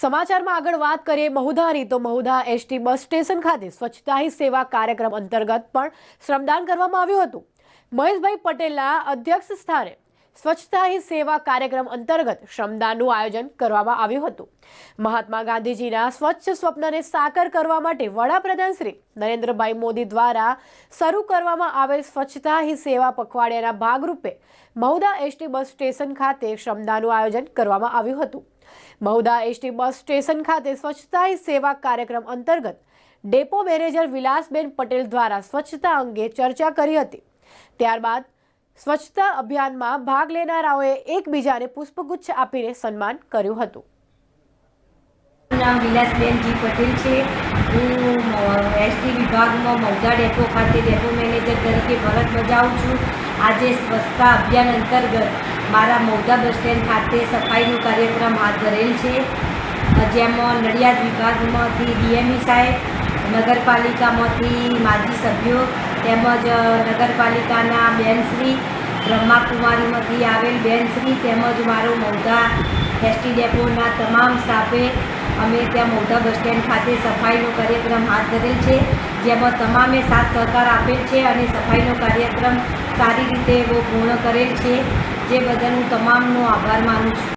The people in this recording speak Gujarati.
સમાચારમાં આગળ વાત કરીએ મહુધાની, તો મહુધા એસટી બસ સ્ટેશન ખાતે સ્વચ્છતા હી સેવા કાર્યક્રમ અંતર્ગત પણ શ્રમદાન કરવામાં આવ્યું હતું. મહેશભાઈ પટેલના અધ્યક્ષ સ્થાને સ્વચ્છતા હી સેવા કાર્યક્રમ અંતર્ગત શ્રમદાનનું આયોજન કરવામાં આવ્યું હતું. મહાત્મા ગાંધીજીના સ્વચ્છ સ્વપ્નને સાકાર કરવા માટે વડાપ્રધાન શ્રી નરેન્દ્રભાઈ મોદી દ્વારા શરૂ કરવામાં આવેલ સ્વચ્છતા હી સેવા પખવાડિયાના ભાગરૂપે મહુધા એસટી બસ સ્ટેશન ખાતે શ્રમદાનનું આયોજન કરવામાં આવ્યું હતું. મહુધા એસટી બસ સ્ટેશન ખાતે સ્વચ્છતા સેવા કાર્યક્રમ અંતર્ગત ડેપો મેનેજર વિલાસબેન પટેલ દ્વારા સ્વચ્છતા અંગે ચર્ચા કરી હતી. ત્યારબાદ સ્વચ્છતા અભિયાનમાં ભાગ લેનારાઓએ એકબીજાને પુષ્પગુચ્છ આપીને સન્માન કર્યું હતું. નામ વિલાસબેનજી પટેલ છે. હું વિભાગમાં મૌદા ડેપો ખાતે ડેપો મેનેજર તરીકે ફરજ બજાવું છું. આજે સ્વચ્છતા અભિયાન અંતર્ગત મારા મૌધા બસ સ્ટેન્ડ ખાતે સફાઈનો કાર્યક્રમ હાથ ધરેલ છે. જેમાં નડિયાદ વિભાગમાંથી ડીએમઈ સાહેબ, નગરપાલિકામાંથી માજી સભ્યો તેમજ નગરપાલિકાના બેનશ્રી બ્રહ્માકુમારીમાંથી આવેલ બેનશ્રી તેમજ મારો મૌદા એસટી ડેપોના તમામ સ્ટાફે અમે ત્યાં મોટા બસ સ્ટેન્ડ ખાતે સફાઈનો કાર્યક્રમ હાથ ધરેલ છે. જેમાં તમામે સાથ સહકાર આપેલ છે અને સફાઈનો કાર્યક્રમ સારી રીતે એવો પૂર્ણ કરેલ છે. જે બદલ હું તમામનો આભાર માનું છું.